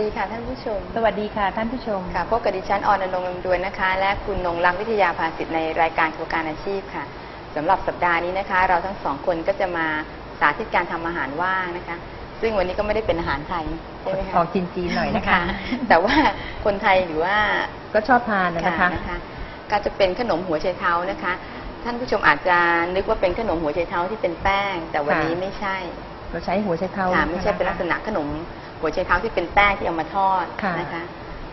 วัสดีค่ะท่านผู้ชม สวัสดีค่ะท่านผู้ชม ค่ะพบกับดิฉันออนอนงค์ลำดวนนะคะ และคุณนงรักวิทยาภาสิทธิ์ในรายการโครงการอาชีพค่ะสำหรับสัปดาห์นี้นะคะ เราทั้งสองคนก็จะมาสาธิตการทำอาหารว่างนะคะ ซึ่งวันนี้ก็ไม่ได้เป็นอาหารไทยใช่ไหมคะออกจีนๆหน่อยนะคะ แต่ว่าคนไทยหรือว่าก็ชอบทานนะคะนะคะ ก็จะเป็นขนมหัวไชเท้านะคะ ท่านผู้ชมอาจจะนึกว่าเป็นขนมหัวไชเท้าที่เป็นแป้ง แต่วันนี้ค่ะไม่ใช่ เราใช้หัวไชเท้าค่ะนะคะไม่ใช่เป็นลักษณะขนม หัวไชเท้าที่เป็นแป้งที่เอามาทอดค่ะนะคะ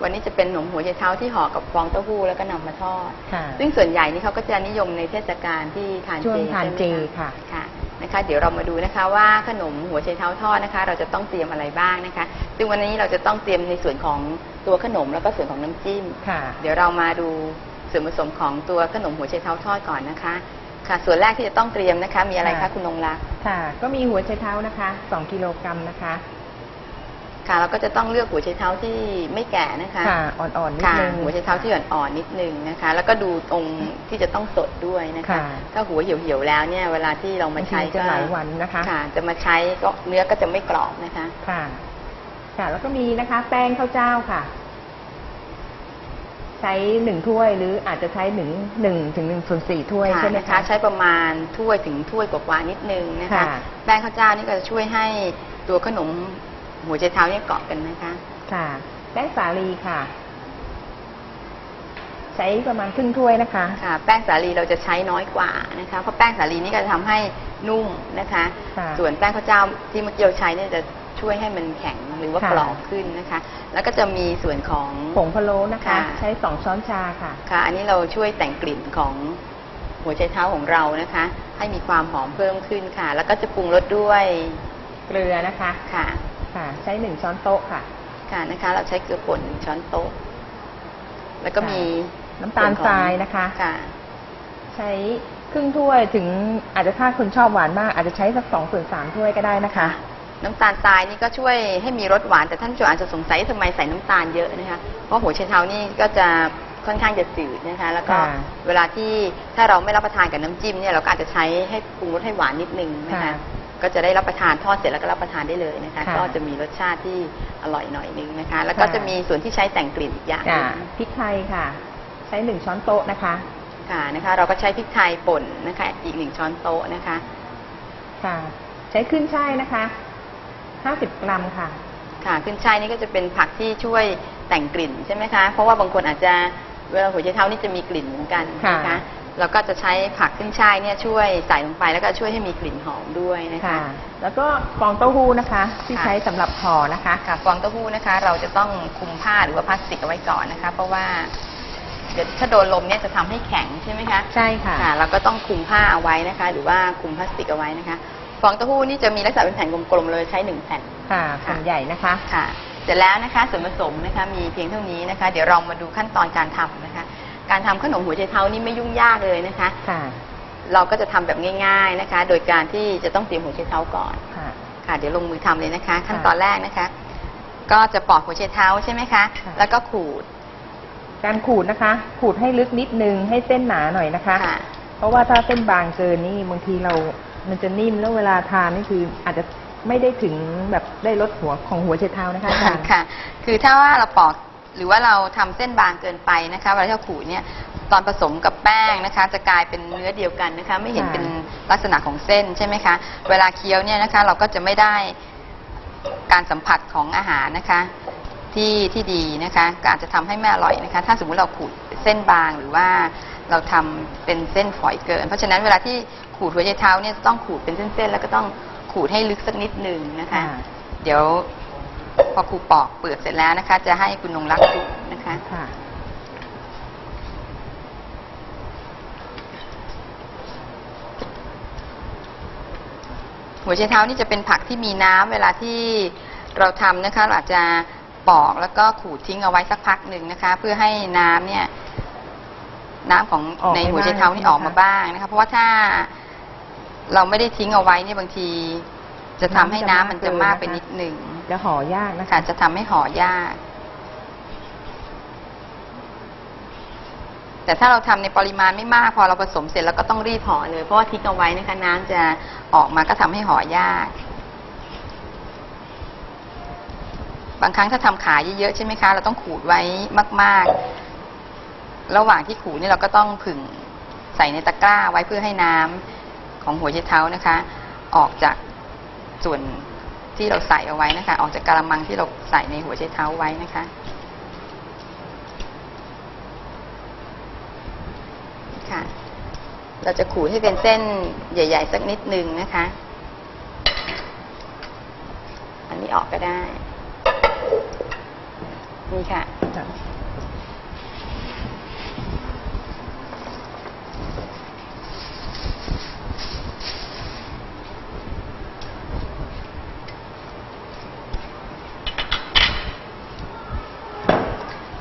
วันนี้จะเป็นขนมหัวไชเท้าที่ห่อกับฟองเต้าหู้แล้วก็นำมาทอดค่ะซึ่งส่วนใหญ่นี่เขาก็จะนิยมในเทศกาลที่ทานช่วงเจทานใช่ไหมเจคะค่ะค่ะนะคะ เดี๋ยวเรามาดูนะคะว่าขนมหัวไชเท้าทอดนะคะ เราจะต้องเตรียมอะไรบ้างนะคะ ซึ่งวันนี้เราจะต้องเตรียมในส่วนของตัวขนมแล้วก็ส่วนของน้ำจิ้มค่ะ เดี๋ยวเรามาดูส่วนผสมของตัวขนมหัวไชเท้าทอดก่อนนะคะค่ะส่วนแรกที่จะต้องเตรียมนะคะ มีอะไรคะค่ะคุณนงรักค่ะ ก็มีหัวไชเท้านะคะ 2 กิโลกรัมนะคะ ค่ะเราก็จะต้องเลือกหัวไชเท้าที่ไม่แก่นะคะค่ะอ่อนๆนิดค่ะนึง หัวไชเท้าที่อ่อนๆนิดนึงนะคะ แล้วก็ดูตรงที่จะต้องสดด้วยนะคะ ค่ะ ถ้าหัวเหี่ยวๆแล้วเนี่ยเวลาที่เรามาใช้บางทีจะหลายวันนะคะค่ะ จะมาใช้ก็เนื้อก็จะไม่กรอบนะคะ ค่ะ ค่ะ แล้วก็มีนะคะ แป้งข้าวเจ้าค่ะ ใช้หนึ่งถ้วยหรืออาจจะใช้หนึ่งหนึ่งถึงหนึ่งส่วนสี่ถ้วยค่ะใช่ไหมนะคะคะ ใช้ประมาณถ้วยถึงถ้วยกว่าๆนิดนึงนะคะ ค่ะแป้งข้าวเจ้านี่ก็จะช่วยให้ตัวขนม หัวไชเท้าเนี่ยเกาะกันนะคะ ค่ะแป้งสาลีค่ะ ใช้ประมาณครึ่งถ้วยนะคะ ค่ะ แป้งสาลีเราจะใช้น้อยกว่านะคะ เพราะแป้งสาลีนี่ก็จะทำให้นุ่มนะคะ ค่ะ ส่วนแป้งข้าวเจ้าที่เมื่อกี้เราใช้เนี่ยจะช่วยให้มันแข็งหรือว่าค่ะ กรอบขึ้นนะคะ แล้วก็จะมีส่วนของ ผงพะโล้นะคะ ค่ะ ใช้สองช้อนชาค่ะ ค่ะ อันนี้เราช่วยแต่งกลิ่นของหัวไชเท้าของเรานะคะ ให้มีความหอมเพิ่มขึ้นค่ะ แล้วก็จะปรุงรสด้วยเกลือนะคะ ค่ะ ค่ะ ใช้หนึ่งช้อนโต๊ะค่ะ ค่ะนะคะ เราใช้เกลือป่นหนึ่งช้อนโต๊ะ แล้วก็มีน้ำตาลทรายนะคะค่ะ ใช้ครึ่งถ้วยถึงอาจจะถ้าคุณชอบหวานมาก อาจจะใช้สักสองส่วนสามถ้วยก็ได้นะคะ น้ำตาลทรายนี่ก็ช่วยให้มีรสหวาน แต่ท่านผู้ชมอาจจะสงสัยทำไมใส่น้ำตาลเยอะนะคะ เพราะหัวไชเท้านี่ก็จะค่อนข้างจะจืดนะคะ แล้วก็ค่ะเวลาที่ถ้าเราไม่รับประทานกับน้ำจิ้มเนี่ยเราก็อาจจะใช้ให้ปรุงรสให้หวานนิดนึงนะคะค่ะ ก็จะได้รับประทานทอดเสร็จแล้วก็รับประทานได้เลยนะคะ ค่ะก็จะมีรสชาติที่อร่อยหน่อยนึงนะคะ แล้วก็ค่ะ จะมีส่วนที่ใช้แต่งกลิ่นอีกอย่างหอ่านึ่งพริกไทยค่ะ ใช้หนึ่งช้อนโต๊ะนะคะ ค่ะนะคะเราก็ใช้พริกไทยป่นนะคะ อีกหนึ่งช้อนโต๊ะนะคะค่ะ ใช้ขึ้นช่ายนะคะห้าสิบกรัมค่ะ ค่ะขึ้นช่ายนี่ก็จะเป็นผักที่ช่วยแต่งกลิ่นใช่ไหมคะ เพราะว่าบางคนอาจจะเวลาหัวไชเท้านี่จะมีกลิ่นเหมือนกันนะคะค่ะ เราก็จะใช้ผักขึ้นช่ายเนี่ยช่วยใส่ลงไปแล้วก็ช่วยให้มีกลิ่นหอมด้วยนะคะค่ะแล้วก็ฟองเต้าหู้นะคะ ที่ค่ะใช้สำหรับห่อนะคะค่ะฟองเต้าหู้นะคะ เราจะต้องคลุมผ้าหรือว่าพลาสติกเอาไว้ก่อนนะคะ เพราะว่าเดี๋ยวถ้าโดนลมเนี่ยจะทำให้แข็งใช่ไหมคะใช่ค่ะค่ะเราก็ต้องคลุมผ้าเอาไว้นะคะ หรือว่าคลุมพลาสติกเอาไว้นะคะ ฟองเต้าหู้นี่จะมีลักษณะเป็นแผ่นกลมๆเลยใช้หนึ่งแผ่นค่ะแผ่นใหญ่นะคะค่ะ เสร็จแล้วนะคะส่วนผสมนะคะ มีเพียงเท่านี้นะคะ เดี๋ยวเรามาดูขั้นตอนการทำนะคะ การทำขนมหัวไชเท้านี่ไม่ยุ่งยากเลยนะคะ ค่ะ เราก็จะทำแบบง่ายๆนะคะ โดยการที่จะต้องเตรียมหัวไชเท้าก่อน ค่ะ ค่ะเดี๋ยวลงมือทำเลยนะคะ ขั้นตอนแรกนะคะ ก็จะปอกหัวไชเท้าใช่ไหมคะ ค่ะ แล้วก็ขูดการขูดนะคะ ขูดให้ลึกนิดนึง ให้เส้นหนาหน่อยนะคะ ค่ะ เพราะว่าถ้าเส้นบางเกินนี่บางทีเรา มันจะนิ่มแล้วเวลาทานนี่คือ อาจจะไม่ได้ถึงแบบได้รสหัวของหัวไชเท้านะคะอาจารย์ ค่ะ คือถ้าว่าเราปอก หรือว่าเราทำเส้นบางเกินไปนะคะเวลาที่เราขูดเนี่ยตอนผสมกับแป้งนะคะ จะกลายเป็นเนื้อเดียวกันนะคะ ไม่เห็นค่ะเป็นลักษณะของเส้นใช่ไหมคะ เวลาเคี้ยวเนี่ยนะคะ เราก็จะไม่ได้การสัมผัสของอาหารนะคะที่ที่ดีนะคะก็อาจจะทำให้ไม่อร่อยนะคะ ถ้าสมมุติเราขูดเส้นบางหรือว่าเราทำเป็นเส้นฝอยเกิน เพราะฉะนั้นเวลาที่ขูดหัวไชเท้าเนี่ยจะต้องขูดเป็นเส้นๆแล้วก็ต้องขูดให้ลึกสักนิดหนึ่งนะคะค่ะเดี๋ยว พอครูปอกเปลือกเสร็จแล้วนะคะ จะให้คุณนงรักชุบนะคะ ค่ะ หัวไชเท้านี่จะเป็นผักที่มีน้ำเวลาที่เราทำนะคะเราอาจจะปอกแล้วก็ขูดทิ้งเอาไว้สักพักหนึ่งนะคะ เพื่อให้น้ำเนี่ย น้ำของออกในไปหัวไชเท้านี่ออกมาบ้างบ้างนะคะ เพราะว่าถ้าเราไม่ได้ทิ้งเอาไว้เนี่ยบางที จะทำให้น้ำมันจะมากไปนิดหนึ่งจะ จะห่อยากนะคะ จะทำให้ห่อยาก แต่ถ้าเราทำในปริมาณไม่มาก พอเราผสมเสร็จแล้วก็ต้องรีบห่อเลย เพราะว่าทิ้งเอาไว้นะคะน้ำจะออกมาก็ทำให้ห่อยาก บางครั้งถ้าทำขายเยอะๆใช่ไหมคะ เราต้องขูดไว้มาก ๆ ระหว่างที่ขูดนี่เราก็ต้องผึ่งใส่ในตะกร้าไว้เพื่อให้น้ำของหัวไชเท้านะคะ ออกจากส่วน ที่เราใส่เอาไว้นะคะ ออกจากกระมังที่เราใส่ในหัวใชเท้าไว้นะคะค่ะ เราจะขูดให้เป็นเส้นใหญ่ ๆ สักนิดนึงนะคะ อันนี้ออกก็ได้ นี่ค่ะ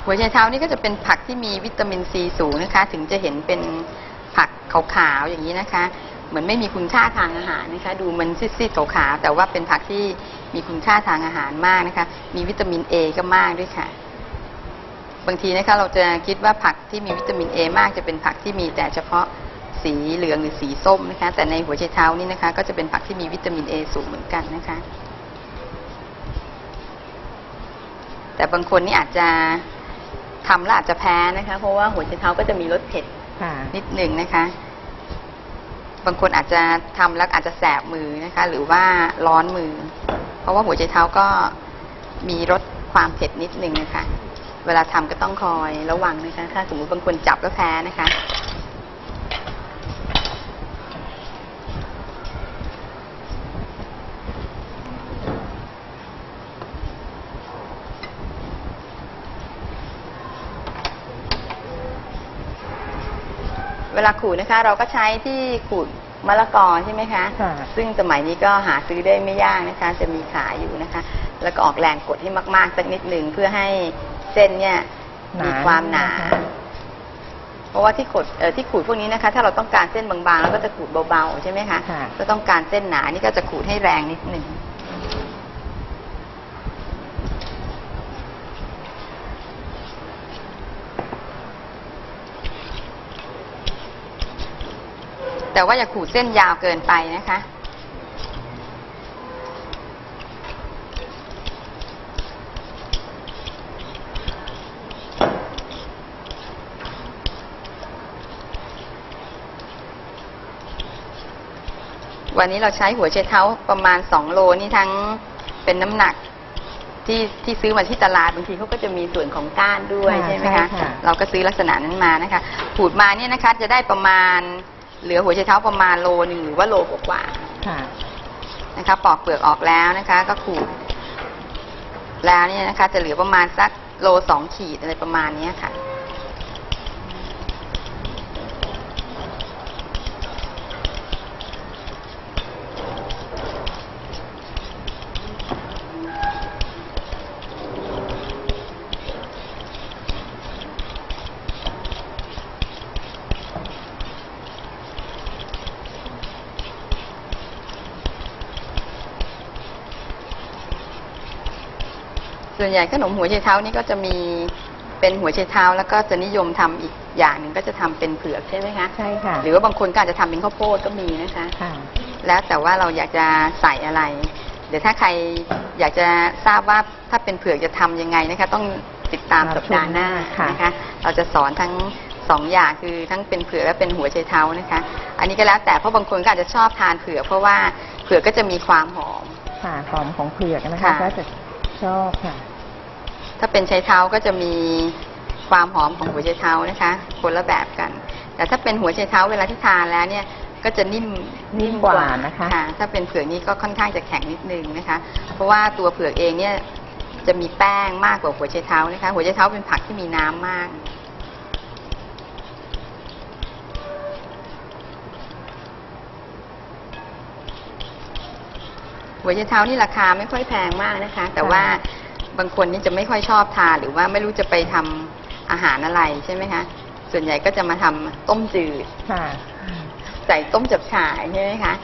หัวไชเท้านี่ก็จะเป็นผักที่มีวิตามินซีสูงนะคะ ถึงจะเห็นเป็นผักขาวๆอย่างนี้นะคะ เหมือนไม่มีคุณค่าทางอาหารนะคะ ดูมันซีดๆขาวๆแต่ว่าเป็นผักที่มีคุณค่าทางอาหารมากนะคะ มีวิตามินเอก็มากด้วยค่ะบางทีนะคะเราจะคิดว่าผักที่มีวิตามินเอมากจะเป็นผักที่มีแต่เฉพาะสีเหลืองหรือสีส้มนะคะ แต่ในหัวไชเท้านี่นะคะ ก็จะเป็นผักที่มีวิตามินเอสูงเหมือนกันนะคะ แต่บางคนนี่อาจจะ ทำแล้วอาจจะแพ้นะคะ เพราะว่าหัวไชเท้าก็จะมีรสเผ็ดค่ะ นิดหนึ่งนะคะ บางคนอาจจะทำแล้วอาจจะแสบมือนะคะ หรือว่าร้อนมือ เพราะว่าหัวไชเท้าก็มีรสความเผ็ดนิดหนึ่งนะคะ เวลาทำก็ต้องคอยระวังนะคะ ถ้าสมมติบางคนจับแล้วแพ้นะคะ เวลาขูดนะคะ เราก็ใช้ที่ขูดมะละกอใช่ไหมคะ ค่ะ ซึ่งสมัยนี้ก็หาซื้อได้ไม่ยากนะคะ จะมีขายอยู่นะคะ แล้วก็ออกแรงกดให้มากๆสักนิดหนึ่งเพื่อให้เส้นเนี่ยหนามีความหนานะคะเพราะว่าที่ขดเอ่อที่ขูดพวกนี้นะคะ ถ้าเราต้องการเส้นบางๆเราก็จะขูดเบาๆใช่ไหมคะค่ะ ถ้าต้องการเส้นหนานี่ก็จะขูดให้แรงนิดหนึ่ง แต่ว่าอย่าขูดเส้นยาวเกินไปนะคะ วันนี้เราใช้หัวไชเท้าประมาณสองโลนี่ทั้งเป็นน้ำหนักที่ที่ซื้อมาที่ตลาดบางทีเขาก็จะมีส่วนของก้านด้วยค่ะใช่ไหมใช่คะค่ะเราก็ซื้อลักษณะนั้นมานะคะ ขูดมาเนี่ยนะคะจะได้ประมาณ เหลือหัวไชเท้าประมาณโลหนึ่งหรือว่าโลกว่าๆค่ะนะคะปอกเปลือกออกแล้วนะคะ ก็ขูดแล้วเนี่ยนะคะ จะเหลือประมาณสักโลสองขีดอะไรประมาณเนี้ยค่ะ ส่วนใหญ่ขนมหัวไชเท้านี่ก็จะมีเป็นหัวไชเท้าแล้วก็จะนิยมทำอีกอย่างหนึ่งก็จะทำเป็นเผือกใช่ไหมคะใช่ค่ะหรือว่าบางคนก็อาจจะทำเป็นข้าวโพดก็มีนะคะ ค่ะ แล้วแต่ว่าเราอยากจะใส่อะไร เดี๋ยวถ้าใครอยากจะทราบว่าถ้าเป็นเผือกจะทำยังไงนะคะ ต้องติดตามครับสัปดาห์หน้าค่ะ นะคะ เราจะสอนทั้งสองอย่างคือทั้งเป็นเผือกและเป็นหัวไชเท้านะคะ อันนี้ก็แล้วแต่เพราะบางคนก็อาจจะชอบทานเผือกเพราะว่าเผือกก็จะมีความหอม ค่ะหอมของเผือกนะคะค่ะ ก็จะ ชอบค่ะ ถ้าเป็นไชเท้าก็จะมีความหอมของหัวไชเท้านะคะ คนละแบบกัน แต่ถ้าเป็นหัวไชเท้าเวลาที่ทานแล้วเนี่ยก็จะนิ่มนิ่มกว่านะคะถ้าเป็นเผือกนี่ก็ค่อนข้างจะแข็งนิดนึงนะคะ เพราะว่าตัวเผือกเองเนี่ยจะมีแป้งมากกว่าหัวไชเท้านะคะ หัวไชเท้าเป็นผักที่มีน้ำมาก หัวไชเท้านี่ราคาไม่ค่อยแพงมากนะคะ แต่ว่าบางคนนี่จะไม่ค่อยชอบทานหรือว่าไม่รู้จะไปทำอาหารอะไรใช่ไหมคะส่วนใหญ่ก็จะมาทำต้มจืดค่ะ ใส่ต้มจับฉ่ายใช่ไหมคะ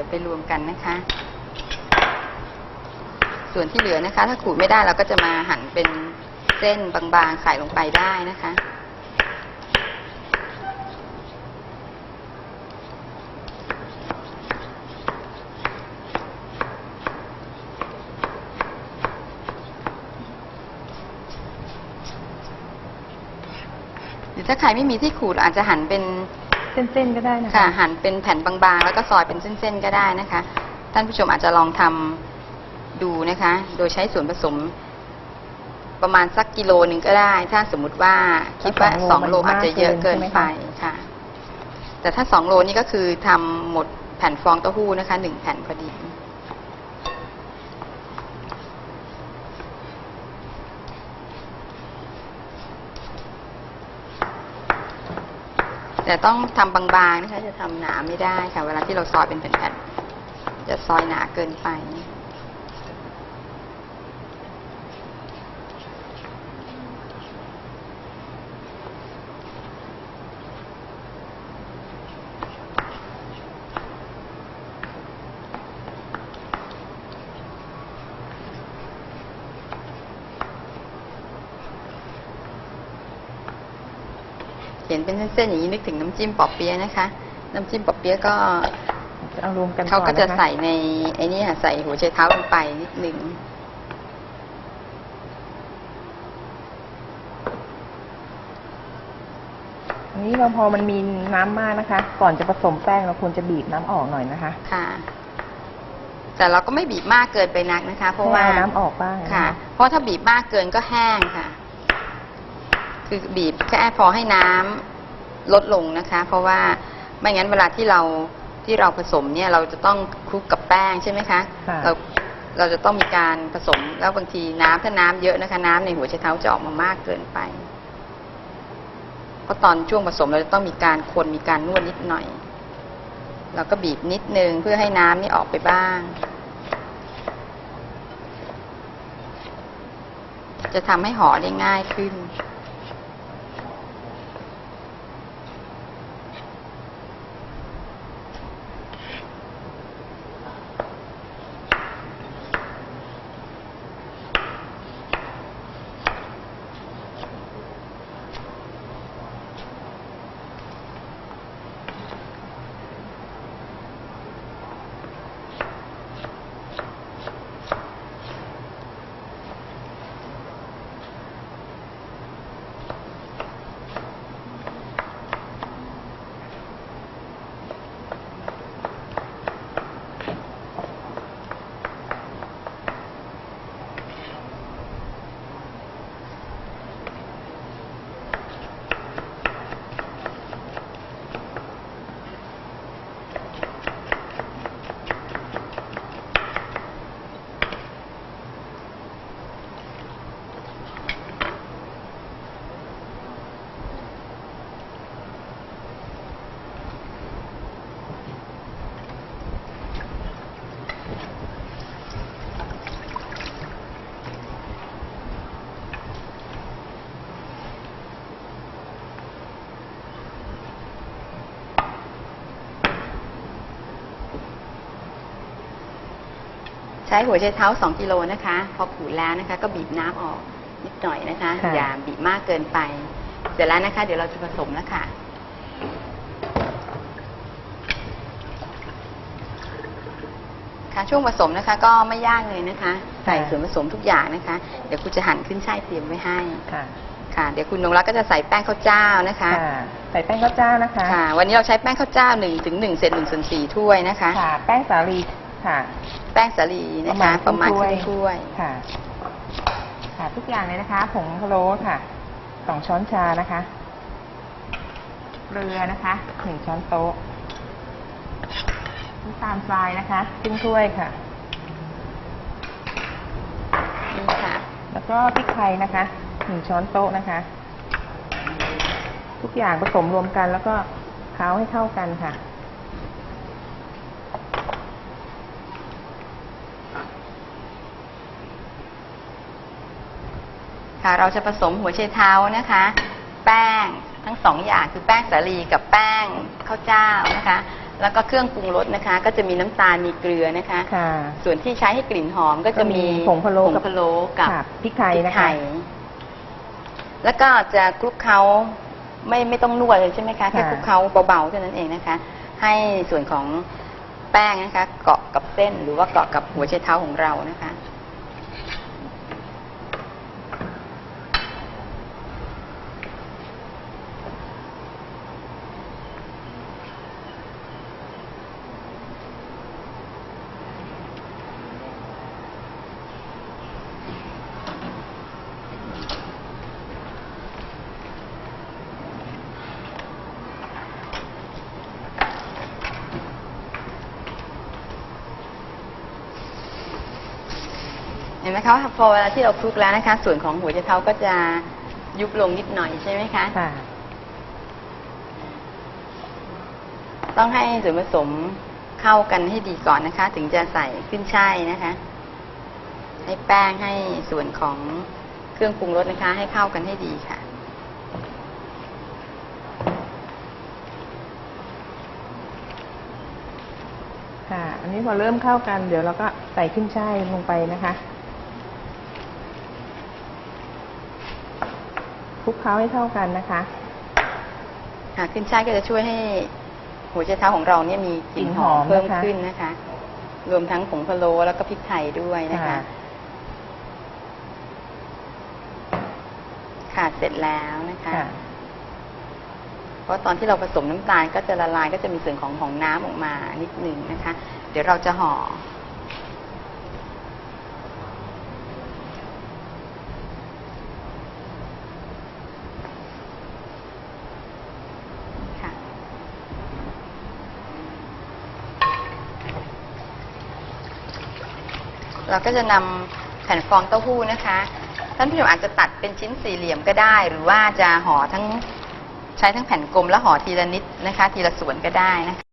ดี๋ยวไปรวมกันนะคะ ส่วนที่เหลือนะคะ ถ้าขูดไม่ได้เราก็จะมาหั่นเป็นเส้นบางๆใส่ลงไปได้นะคะหรือถ้าใครไม่มีที่ขูดอาจจะหั่นเป็น เส้นๆก็ได้นะคะ ค่ะหั่นเป็นแผ่นบางๆ แล้วก็ซอยเป็นเส้นๆ ก็ได้นะคะ ท่านผู้ชมอาจจะลองทำดูนะคะ โดยใช้ส่วนผสม ประมาณสักกิโลหนึ่งก็ได้ ถ้าสมมุติว่าคิดว่าสองโลอาจจะเยอะเกินไปค่ะ แต่ถ้าสองโลนี่ก็คือทำหมดแผ่นฟองเต้าหู้นะคะหนึ่งแผ่นพอดี แต่ต้องทำบางๆนะคะจะทำหนาไม่ได้ค่ะ เวลาที่เราซอยเป็นแผ่นๆจะซอยหนาเกินไป เขียนเป็นเส้นๆอย่างนี้นึกถึงน้ำจิ้มปอเปี๊ยะนะคะ น้ำจิ้มปอเปี๊ยะก็จะเอารวมกันเขาก่อนก็จะนคใส่ในไอ้นี่ค่ะใส่หัวไชเท้าลงไปนิดหนึ่งอันนี้เราพอมันมีน้ำมากนะคะ ก่อนจะผสมแป้งเราควรจะบีบน้ำออกหน่อยนะคะ ค่ะ แต่เราก็ไม่บีบมากเกินไปนักนะคะ เพราะว่าให้อน้ำออกบ้างนค่ะ เพราะถ้าบีบมากเกินก็แห้งค่ะ คือบีบแค่พอให้น้ำลดลงนะคะ เพราะว่าไม่งั้นเวลาที่เราที่เราผสมเนี่ยเราจะต้องคลุกกับแป้งใช่ไหมคะค่ะเราเราจะต้องมีการผสมแล้วบางทีน้ำถ้าน้ำเยอะนะคะ น้ำในหัวไชเท้าจะออกมามากเกินไป เพราะตอนช่วงผสมเราจะต้องมีการคนมีการนวดนิดหน่อยเราก็บีบนิดนึงเพื่อให้น้ำนี่ออกไปบ้าง จะทำให้ห่อได้ง่ายขึ้น ใช้หัวไชเท้า 2 กิโลนะคะ พอขูดแล้วนะคะ ก็บีบน้ำออกนิดหน่อยนะคะ ค่ะ อย่าบีบมากเกินไป เสร็จแล้วนะคะ เดี๋ยวเราจะผสมแล้วค่ะ ค่ะช่วงผสมนะคะ ก็ไม่ยากเลยนะคะ ใส่ส่วนผสมทุกอย่างนะคะ เดี๋ยวคุณจะหั่นขึ้นช่ายเตรียมไว้ให้ ค่ะค่ะ เดี๋ยวคุณนงรักก็จะใส่แป้งข้าวเจ้านะคะ ค่ะใส่แป้งข้าวเจ้านะคะ ค่ะ วันนี้เราใช้แป้งข้าวเจ้า1ถึง1เศษ1ส่วน4ถ้วยนะคะ ค่ะ แป้งสาลี ค่ะ แป้งสาลีนะคะประมาณครึ่งถ้วยค่ะ ค่ะ ทุกอย่างเลยนะคะ ผงพะโล้ค่ะสองช้อนชานะคะเกลือนะคะหนึ่งช้อนโต๊ะน้ำตาลทรายนะคะครึ่งถ้วยค่ะนี่ค่ะ แล้วก็พริกไทยนะคะหนึ่งช้อนโต๊ะนะคะ ทุกอย่างผสมรวมกันแล้วก็เคล้าให้เข้ากันค่ะ ค่ะเราจะผสมหัวไชเท้านะคะ แป้งทั้งสองอย่างคือแป้งสาลีกับแป้งข้าวเจ้านะคะ แล้วก็เครื่องปรุงรสนะคะ ก็จะมีน้ำตาลมีเกลือนะคะ ค่ะ ส่วนที่ใช้ให้กลิ่นหอมก็จะมีก็มีผงพะโล้ผงพะโล้กับค่ะพริกไทยนะคะแล้วก็จะคลุกเคล้าไม่ไม่ต้องนวดเลยใช่ไหมคะแค่ค่ะ คลุกเคล้าเบาๆเท่านั้นเองนะคะ ให้ส่วนของแป้งนะคะ เกาะกับเส้นหรือว่าเกาะกับหัวไชเท้าของเรานะคะ ห็นไหมคะว่าพอเวลาที่เราคลุกแล้วนะคะ ส่วนของหัวไชเท้าก็จะยุบลงนิดหน่อยใช่ไหมคะ ค่ะ ต้องให้ส่วนผสมเข้ากันให้ดีก่อนนะคะ ถึงจะใส่ขึ้นช่ายนะคะ ให้แป้งให้ส่วนของเครื่องปรุงรสนะคะ ให้เข้ากันให้ดีค่ะค่ะ อันนี้พอเริ่มเข้ากัน เดี๋ยวเราก็ใส่ขึ้นช่ายลงไปนะคะค ลุกเคล้าให้เท่ากันนะคะค่ะขึ้นช่ายก็จะช่วยให้หัวไชเท้าของเราเนี่ยมีกลิ่นหอมกลิ่นหอมเพิ่มนะคะขึ้นนะคะ รวมทั้งผงพะโล้แล้วก็พริกไทยด้วยนะคะ ค่ะค่ะเสร็จแล้วนะคะค่ะเพราะตอนที่เราผสมน้ำตาลก็จะละลายก็จะมีส่วนของของน้ำออกมานิดหนึ่งนะคะ เดี๋ยวเราจะห่อ เราก็จะนำแผ่นฟองเต้าหู้นะคะ ท่านผู้ชมอาจจะตัดเป็นชิ้นสี่เหลี่ยมก็ได้ หรือว่าจะห่อทั้งใช้ทั้งแผ่นกลมและห่อทีละนิดนะคะ ทีละส่วนก็ได้นะคะ